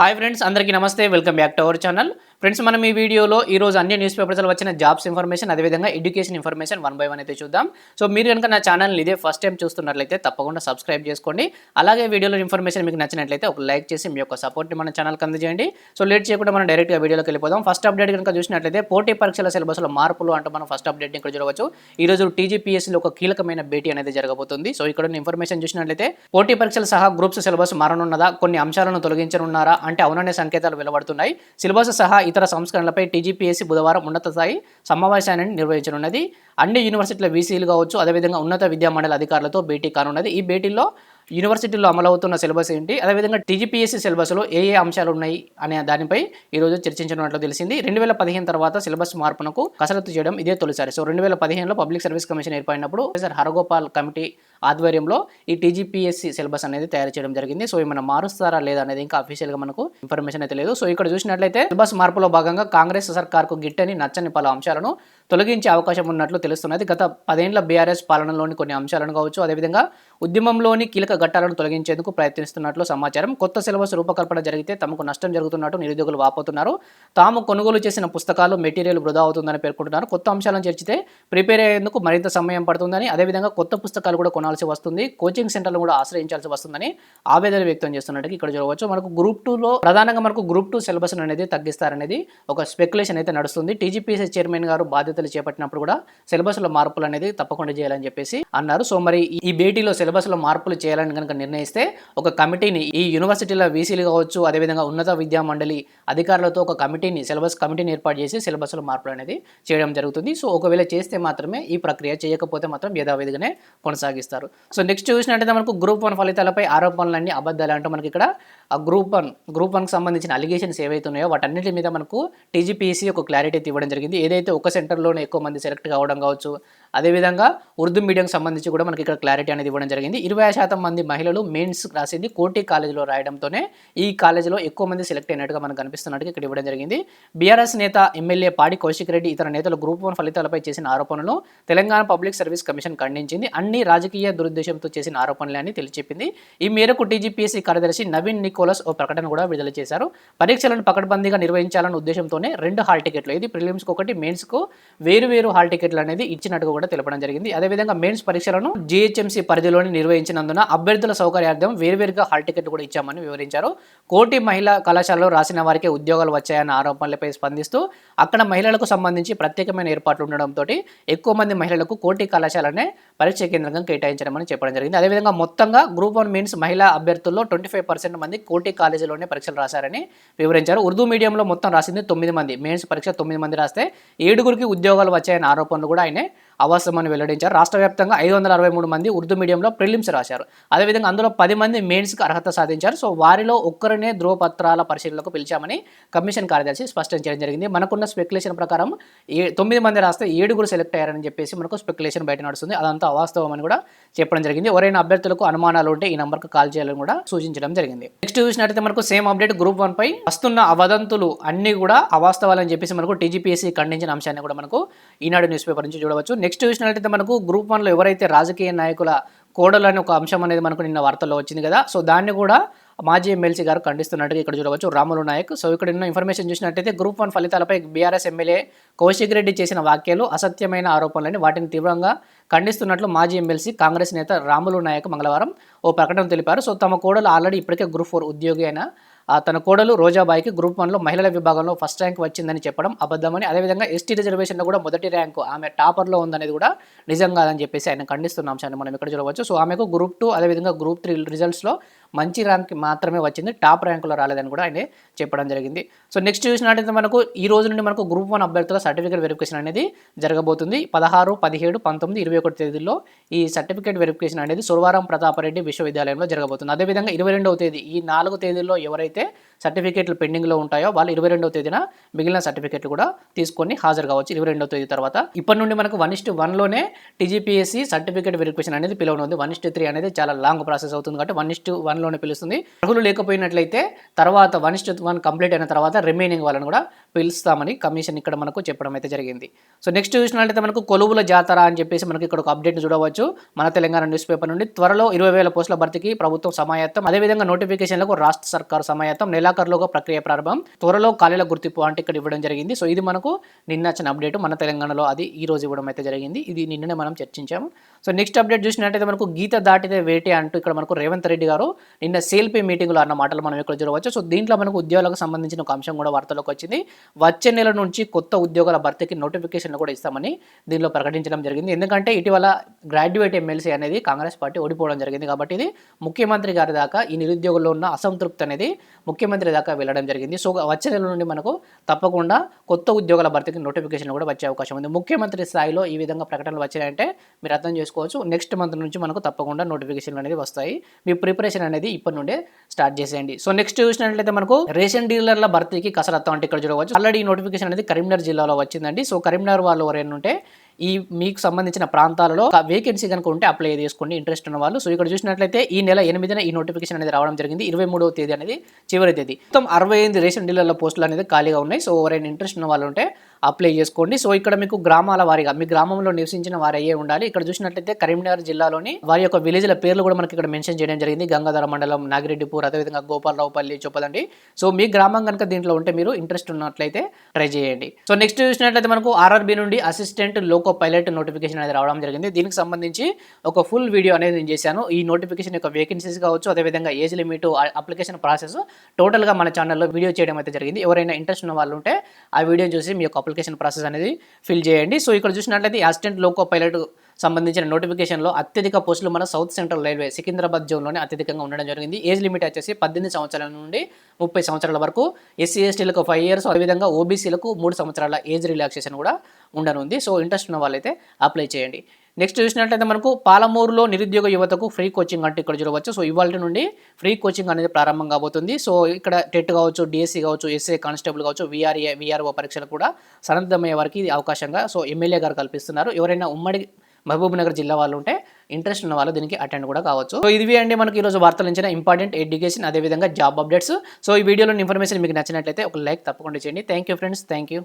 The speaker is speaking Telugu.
హాయ్ ఫ్రెండ్స్ అందరికీ నమస్తే. Welcome back to our channel. Friends మనం ఈ వీడియోలో ఈ రోజు అన్ని న్యూస్ పేపర్స్లో వచ్చిన జాబ్స్ ఇన్ఫర్మేషన్ అదేవిధంగా education information one by one అయితే చూద్దాం. సో మీరు కనుక నా ఛానల్ ఇదే ఫస్ట్ టైం చూస్తున్నట్లయితే తప్పకుండా సబ్స్క్రైబ్ చేసుకోండి. అలాగే వీడియోలో ఇన్ఫర్మేషన్ మీకు నచ్చినట్లయితే ఒక లైక్ చేసి మీ యొక్క సపోర్ట్ని మన ఛానల్కి అందజేయండి. సో లేట్ చేయకుండా మనం డైరెక్ట్గా వీడియోలోకి వెళ్ళిపోదాం. ఫస్ట్ అప్డేట్ కనుక చూసినట్లయితే పోటీ పరీక్షల సిలబస్లో మార్పులు అంటూ మనం ఫస్ట్ అప్డేట్ ఇక్కడ చూడవచ్చు. ఈ రోజు టీజీపీఎస్సీలో ఒక కీలకమైన భేటీ అనేది జరగబోతుంది. సో ఇక్కడ ఉన్న ఇన్ఫర్మేషన్ చూసినట్లయితే పోటీ పరీక్షలు సహా గ్రూప్స్ సిలబస్ మారనున్నదా? కొన్ని అంశాలను తొలగించనున్నారా? అంటే అవుననే సంకేతాలు వెలువడుతున్నాయి. సిలబస్ సహా ఇతర సంస్కరణలపై టీజీపీఎస్సీ బుధవారం ఉన్నత స్థాయి సమావేశాన్ని నిర్వహించనున్నది. అన్ని యూనివర్సిటీల వీసీలు కావచ్చు అదేవిధంగా ఉన్నత విద్యా మండలి అధికారులతో భేటీ కానున్నది. ఈ భేటీలో యూనివర్సిటీలో అమలవుతున్న సిలబస్ ఏంటి? అదేవిధంగా టీజీపీఎస్సీ సిలబస్లో ఏ ఏ అంశాలు ఉన్నాయి అనే దానిపై ఈరోజు చర్చించినట్లు చర్చించనున్నట్లు తెలిసింది. రెండు వేల పదిహేను తర్వాత సిలబస్ మార్పునకు కసరత్తు చేయడం ఇదే తొలిసారి. సో రెండు వేల పదిహేనులో పబ్లిక్ సర్వీస్ కమిషన్ ఏర్పడినప్పుడు ప్రొఫెసర్ హరగోపాల్ కమిటీ ఆధ్వర్యంలో ఈ టీజీపీఎస్సీ సిలబస్ అనేది తయారు చేయడం జరిగింది. సో ఏమైనా మారుస్తారా లేదా అనేది ఇంకా అఫీషియల్గా మనకు ఇన్ఫర్మేషన్ అయితే లేదు. సో ఇక్కడ చూసినట్లయితే సిలబస్ మార్పులో భాగంగా కాంగ్రెస్ సర్కార్కు గిట్టని నచ్చని పలు అంశాలను తొలగించే అవకాశం ఉన్నట్లు తెలుస్తున్నది. గత పదేళ్ళ బీఆర్ఎస్ పాలనలోని కొన్ని అంశాలను కావచ్చు అదేవిధంగా ఉద్యమంలోని కీలక ఘట్టాలను తొలగించేందుకు ప్రయత్నిస్తున్నట్లు సమాచారం. కొత్త సిలబస్ రూపకల్పన జరిగితే తమకు నష్టం జరుగుతున్నట్టు నిరుద్యోగులు వాపోతున్నారు. తాము కొనుగోలు చేసిన పుస్తకాలు మెటీరియల్ వృధా అవుతుందని పేర్కొంటున్నారు. కొత్త అంశాలను చేర్చితే ప్రిపేర్ అయ్యేందుకు మరింత సమయం పడుతుందని అదేవిధంగా కొత్త పుస్తకాలు కూడా కొనాల్సి వస్తుంది. కోచింగ్ సెంటర్లు కూడా ఆశ్రయించాల్సి వస్తుందని ఆవేదన వ్యక్తం చేస్తున్నట్టు ఇక్కడ చూడవచ్చు. మనకు గ్రూప్ టూలో ప్రధానంగా మనకు గ్రూప్ టూ సిలబస్ అనేది తగ్గిస్తారనేది ఒక స్పెక్యులేషన్ అయితే నడుస్తుంది. టీజీపీసీ చైర్మన్ గారు బాధ్యతలు చేపట్టినప్పుడు కూడా సిలబస్లో మార్పులు అనేది తప్పకుండా చేయాలని చెప్పేసి అన్నారు. సో మరి ఈ భేటీలో సిలబస్లో మార్పులు చేయాలని కనుక నిర్ణయిస్తే ఒక కమిటీని ఈ యూనివర్సిటీల వీసీలు కావచ్చు అదేవిధంగా ఉన్నత విద్యా మండలి అధికారులతో ఒక కమిటీని సిలబస్ కమిటీని ఏర్పాటు చేసి సిలబస్లో మార్పులు అనేది చేయడం జరుగుతుంది. సో ఒకవేళ చేస్తే మాత్రమే ఈ ప్రక్రియ చేయకపోతే మాత్రం యథావిధిగానే కొనసాగిస్తారు. సో నెక్స్ట్ చూసినట్టయితే మనకు గ్రూప్ వన్ ఫలితాలపై ఆరోపణలన్నీ అబద్ధాలు అంటూ మనకి ఇక్కడ ఆ గ్రూప్ వన్ గ్రూప్ వన్కి సంబంధించిన అలిగేషన్స్ ఏవైతే ఉన్నాయో వాటన్నిటి మీద మనకు టీజీపీసీ ఒక క్లారిటీ ఇవ్వడం జరిగింది. ఏదైతే ఒక సెంటర్లోనే ఎక్కువ మంది సెలెక్ట్ కావడం కావచ్చు అదేవిధంగా ఉర్దూ మీడియంకి సంబంధించి కూడా మనకి ఇక్కడ క్లారిటీ అనేది ఇవ్వడం జరిగింది. ఇరవై శాతం మంది మహిళలు మెయిన్స్ రాసింది కోటి కాలేజీలో రాయడంతోనే ఈ కాలేజీలో ఎక్కువ మంది సెలెక్ట్ అయినట్టుగా మనకు కనిపిస్తున్నట్టుగా ఇక్కడ ఇవ్వడం జరిగింది. బీఆర్ఎస్ నేత ఎమ్మెల్యే పాడి కౌశిక్ రెడ్డి ఇతర నేతలు గ్రూప్ వన్ ఫలితాలపై చేసిన ఆరోపణలు తెలంగాణ పబ్లిక్ సర్వీస్ కమిషన్ ఖండించింది. అన్ని రాజకీయ దురుద్దేశంతో చేసిన ఆరోపణలే అని తెలియచెప్పింది. ఈ మేరకు టీజీపీఎస్సీ కార్యదర్శి నవీన్ నికోలస్ ఓ ప్రకటన కూడా విడుదల చేశారు. పరీక్షలను పకడ్బందీగా నిర్వహించాలన్న ఉద్దేశంతోనే రెండు హాల్ టికెట్లు ఇది ప్రిలిమ్స్కి ఒకటి మెయిన్స్కు వేరు వేరు హాల్ టికెట్లు అనేది ఇచ్చినట్టుగా కూడా తెలపడం జరిగింది. అదేవిధంగా మెయిన్స్ పరీక్షలను జీహెచ్ఎంసీ పరిధిలోని నిర్వహించినందున అభ్యర్థుల సౌకర్యార్థం వేరువేరుగా హాల్ టికెట్ కూడా ఇచ్చామని వివరించారు. కోటి మహిళా కళాశాలలో రాసిన వారికి ఉద్యోగాలు వచ్చాయన్న ఆరోపణలపై స్పందిస్తూ అక్కడ మహిళలకు సంబంధించి ప్రత్యేకమైన ఏర్పాట్లు ఉండడంతో ఎక్కువ మంది మహిళలకు కోటి కళాశాలనే పరీక్ష కేంద్రంగా కేటాయించడం అని చెప్పడం జరిగింది. అదేవిధంగా మొత్తంగా గ్రూప్ వన్ మీన్స్ మహిళా అభ్యర్థుల్లో ట్వంటీ ఫైవ్ పర్సెంట్ మంది కోటి కాలేజీలోనే పరీక్షలు రాశారని వివరించారు. ఉర్దూ మీడియంలో మొత్తం రాసింది తొమ్మిది మంది. మెయిన్స్ పరీక్ష తొమ్మిది మంది రాస్తే ఏడుగురికి ఉద్యోగాలు వచ్చాయన్న ఆరోపణలు కూడా ఆయనే అవాస్తవమని వెల్లడించారు. రాష్ట్ర వ్యాప్తంగా ఐదు వందల అరవై మూడు మంది ఉర్దూ మీడియంలో ప్రిలిమ్స్ రాశారు. అదేవిధంగా అందులో పది మంది మెయిన్స్కి అర్హత సాధించారు. సో వారిలో ఒక్కరినే ధ్రువపత్రాల పరిశీలనకు పిలిచామని కమిషన్ కార్యదర్శి స్పష్టం చేయడం జరిగింది. మనకున్న స్పెక్యులేషన్ ప్రకారం ఏ తొమ్మిది మంది రాస్తే ఏడుగురు సెలెక్ట్ అయ్యారని చెప్పేసి మనకు స్పెక్యులేషన్ బయట నడుస్తుంది. అదంతా అవాస్తవం అని కూడా చెప్పడం జరిగింది. ఎవరైనా అభ్యర్థులకు అనుమానాలు ఉంటే ఈ నెంబర్కి కాల్ చేయాలని కూడా సూచించడం జరిగింది. నెక్స్ట్ చూసినట్లయితే మనకు సేమ్ అప్డేట్ గ్రూప్ వన్ పై వస్తున్న అవదంతులు అన్ని కూడా అవాస్తవాలని చెప్పేసి మనకు టీజీపీఎస్సీ ఖండించిన అంశాన్ని కూడా మనకు ఈనాడు న్యూస్ పేపర్ నుంచి చూడవచ్చు. నెక్స్ట్ చూసినట్లయితే మనకు గ్రూప్ వన్లో ఎవరైతే రాజకీయ నాయకుల కోడలు అనే ఒక అంశం అనేది మనకు నిన్న వార్తల్లో వచ్చింది కదా సో దాన్ని కూడా మాజీ ఎమ్మెల్సీ గారు ఖండిస్తున్నట్టుగా ఇక్కడ చూడవచ్చు. రాములు నాయక్. సో ఇక్కడ ఉన్న ఇన్ఫర్మేషన్ చూసినట్టయితే గ్రూప్ వన్ ఫలితాలపై బీఆర్ఎస్ ఎమ్మెల్యే కౌశిక్ రెడ్డి చేసిన వ్యాఖ్యలు అసత్యమైన ఆరోపణలని వాటిని తీవ్రంగా ఖండిస్తున్నట్లు మాజీ ఎమ్మెల్సీ కాంగ్రెస్ నేత రాములు నాయక్ మంగళవారం ఓ ప్రకటన తెలిపారు. సో తమ కోడలు ఆల్రెడీ ఇప్పటికే గ్రూప్ ఫోర్ ఉద్యోగి అయిన తన కోడలు రోజాబాయికి గ్రూప్ వన్లో మహిళల విభాగంలో ఫస్ట్ ర్యాంక్ వచ్చిందని చెప్పడం అబద్ధమని అదేవిధంగా ఎస్టీ రిజర్వేషన్లో కూడా మొదటి ర్యాంకు ఆమె టాపర్లో ఉందనేది కూడా నిజం కాదని చెప్పేసి ఆయన ఖండిస్తున్న అంశాన్ని మనం ఇక్కడ చూడవచ్చు. సో ఆమెకు గ్రూప్ టూ అదేవిధంగా గ్రూప్ త్రీ రిజల్ట్స్లో మంచి ర్యాంక్ మాత్రమే వచ్చింది టాప్ ర్యాంకులో రాలేదని కూడా ఆయన చెప్పడం జరిగింది. సో నెక్స్ట్ చూసినట్టయితే మనకు ఈ రోజు నుండి మనకు గ్రూప్ వన్ అభ్యర్థుల సర్టిఫికేట్ వెరిఫికేషన్ అనేది జరగబోతుంది. పదహారు పదిహేడు పంతొమ్మిది ఇరవై ఒకటి తేదీల్లో ఈ సర్టిఫికేట్ వెరిఫికేషన్ అనేది సురవారం ప్రతాపరెడ్డి విశ్వవిద్యాలయంలో జరగబోతుంది. అదేవిధంగా ఇరవై రెండవ తేదీ ఈ నాలుగు తేదీల్లో ఎవరైతే సర్టిఫికేట్లు పెండింగ్లో ఉంటాయో వాళ్ళు ఇరవై రెండవ తేదీన మిగిలిన సర్టిఫికేట్లు కూడా తీసుకొని హాజరు కావచ్చు. ఇరవై రెండవ తేదీ తర్వాత ఇప్పటి నుండి మనకు వన్ ఇస్ట్ వన్లోనే టీజీపీఎస్సీ సర్టిఫికేట్ వెరిఫికేషన్ అనేది పిలవనుంది. వన్ ఇస్ట్ త్రీ అనేది చాలా లాంగ్ ప్రాసెస్ అవుతుంది కాబట్టి వన్ ఇస్ట్ వన్ వన్లోనే పిలుస్తుంది. అర్హులు లేకపోయినట్లయితే తర్వాత వన్ ఇస్ట్ వన్ కంప్లీట్ అయిన తర్వాత రిమైనింగ్ వాళ్ళని కూడా పిలుస్తామని కమిషన్ ఇక్కడ మనకు చెప్పడం అయితే జరిగింది. సో నెక్స్ట్ చూసినట్లయితే మనకు కొలువుల జాతర అని చెప్పేసి మనకి ఇక్కడ ఒక అప్డేట్ చూడవచ్చు. మన తెలంగాణ న్యూస్ పేపర్ నుండి త్వరలో ఇరవై వేల పోస్టుల భర్తీకి ప్రభుత్వం సమాయత్తం. అదేవిధంగా నోటిఫికేషన్లకు రాష్ట్ర సర్కార్ సమాయత్తం నెలాఖరులోగా ప్రక్రియ ప్రారంభం. త్వరలో ఖాళీల గుర్తింపు అంటే ఇక్కడ ఇవ్వడం జరిగింది. సో ఇది మనకు నిన్న వచ్చిన అప్డేట్ మన తెలంగాణలో అది ఈ రోజు ఇవ్వడం అయితే జరిగింది. ఇది నిన్ననే మనం చర్చించాము. సో నెక్స్ట్ అప్డేట్ చూసినట్టయితే మనకు గీత దాటితే వేటే అంటూ ఇక్కడ మనకు రేవంత్ రెడ్డి గారు నిన్న సేల్పీ మీటింగ్లో అన్న మాటలు మనం ఇక్కడ చూడవచ్చు. సో దీంట్లో మనకు ఉద్యోగాలకు సంబంధించిన ఒక అంశం కూడా వార్తలోకి వచ్చింది. వచ్చే నెల నుంచి కొత్త ఉద్యోగాల భర్తీకి నోటిఫికేషన్ కూడా ఇస్తామని దీనిలో ప్రకటించడం జరిగింది. ఎందుకంటే ఇటీవల గ్రాడ్యుయేట్ ఎమ్మెల్సీ అనేది కాంగ్రెస్ పార్టీ ఓడిపోవడం జరిగింది కాబట్టి ఇది ముఖ్యమంత్రి గారి దాకా ఈ నిరుద్యోగుల్లో ఉన్న అసంతృప్తి అనేది ముఖ్యమంత్రి దాకా వెళ్ళడం జరిగింది. సో వచ్చే నెల నుండి మనకు తప్పకుండా కొత్త ఉద్యోగాల భర్తీకి నోటిఫికేషన్ కూడా వచ్చే అవకాశం ఉంది. ముఖ్యమంత్రి స్థాయిలో ఈ విధంగా ప్రకటనలు వచ్చాయంటే మీరు అర్థం చేసుకోవచ్చు. నెక్స్ట్ మంత్ నుంచి మనకు తప్పకుండా నోటిఫికేషన్లు అనేది వస్తాయి. మీ ప్రిపరేషన్ అనేది ఇప్పటి నుండే స్టార్ట్ చేసేయండి. సో నెక్స్ట్ చూసినట్లయితే మనకు రేషన్ డీలర్ల భర్తీకి కసరత్తు అంటే ఇక్కడ చూడవచ్చు. ఆల్రెడీ నోటిఫికేషన్ అనేది కరీంనగర్ జిల్లాలో వచ్చిందండి. సో కరీంనగర్ వాళ్ళు ఎవరైనా ఉంటే ఈ మీకు సంబంధించిన ప్రాంతాలలో వేకెన్సీ కనుక ఉంటే అప్లై చేసుకోండి. ఇంట్రెస్ట్ ఉన్న వాళ్ళు. సో ఇక్కడ చూసినట్లయితే ఈ నెల ఎనిమిదిన ఈ నోటిఫికేషన్ అనేది రావడం జరిగింది. ఇరవై మూడవ తేదీ అనేది చివరి తేదీ. మొత్తం అరవై ఐదు రేషన్ డీలర్ల పోస్టులు అనేది ఖాళీగా ఉన్నాయి. సో ఎవరైనా ఇంట్రెస్ట్ ఉన్న వాళ్ళు ఉంటే అప్లై చేసుకోండి. సో ఇక్కడ మీకు గ్రామాల వారీగా మీ గ్రామంలో నివసించిన వారయ్యే ఉండాలి. ఇక్కడ చూసినట్లయితే కరీంనగర్ జిల్లాలోని వారి యొక్క విలేజ్ల పేర్లు కూడా మనకి ఇక్కడ మెన్షన్ చేయడం జరిగింది. గంగాధర మండలం నాగిరెడ్డిపూర్ అదేవిధంగా గోపాలరావుపల్లి చొప్పదండి. సో మీ గ్రామం కనుక దీంట్లో ఉంటే మీరు ఇంట్రెస్ట్ ఉన్నట్లయితే ట్రై చేయండి. సో నెక్స్ట్ చూసినట్లయితే మనకు ఆర్ఆర్బి నుండి అసిస్టెంట్ లోకో పైలట్ నోటిఫికేషన్ అనేది రావడం జరిగింది. దీనికి సంబంధించి ఒక ఫుల్ వీడియో అనేది నేను చేశాను. ఈ నోటిఫికేషన్ యొక్క వేకెన్సీస్ కావచ్చు అదేవిధంగా ఏజ్ లిమిట్ అప్లికేషన్ ప్రాసెస్ టోటల్గా మన ఛానల్లో వీడియో చేయడం అయితే జరిగింది. ఎవరైనా ఇంట్రెస్ట్ ఉన్న వాళ్ళు ఉంటే ఆ వీడియో చూసి మీ యొక్క అప్లికేషన్ ప్రాసెస్ అనేది ఫిల్ చేయండి. సో ఇక్కడ చూసినట్లయితే అసిస్టెంట్ లోకో పైలట్ సంబంధించిన నోటిఫికేషన్లో అత్యధిక పోస్టులు మన సౌత్ సెంట్రల్ రైల్వే సికింద్రాబాద్ జోన్లోనే అత్యధికంగా ఉండడం జరిగింది. ఏజ్ లిమిట్ వచ్చేసి పద్దెనిమిది సంవత్సరాల నుండి ముప్పై సంవత్సరాల వరకు ఎస్సీ ఎస్టీలకు ఫైవ్ ఇయర్స్ అదేవిధంగా ఓబీసీలకు మూడు సంవత్సరాల ఏజ్ రిలాక్సేషన్ కూడా ఉండనుంది. సో ఇంట్రెస్ట్ ఉన్న వాళ్ళైతే అప్లై చేయండి. నెక్స్ట్ చూసినట్లయితే మనకు పాలమూరులో నిరుద్యోగ యువతకు ఫ్రీ కోచింగ్ అంటే ఇక్కడ చూడవచ్చు. సో ఇవాళ నుండి ఫ్రీ కోచింగ్ అనేది ప్రారంభం కాబోతుంది. సో ఇక్కడ టెట్ కావచ్చు డిఎస్సి కావచ్చు ఎస్ఏ కానిస్టేబుల్ కావచ్చు విఆర్ఏ విఆర్ఓ పరీక్షలు కూడా సన్నద్ధమయ్యే వారికి ఇది అవకాశంగా. సో ఎమ్మెల్యే గారు కల్పిస్తున్నారు. ఎవరైనా ఉమ్మడి మహబూబ్ నగర్ జిల్లా వాళ్ళు ఉంటే ఇంట్రెస్ట్ ఉన్న వాళ్ళు దీనికి అటెండ్ కూడా కావచ్చు. సో ఇవి అండి మనకి ఈరోజు వార్తలు ఇచ్చిన ఇంపార్టెంట్ ఎడ్యుకేషన్ అదేవిధంగా జాబ్ అప్డేట్స్ సో ఈ వీడియోలో ఇన్ఫర్మేషన్ మీకు నచ్చినట్లయితే ఒక లైక్ తప్పకుండా చేయండి. Thank you friends thank you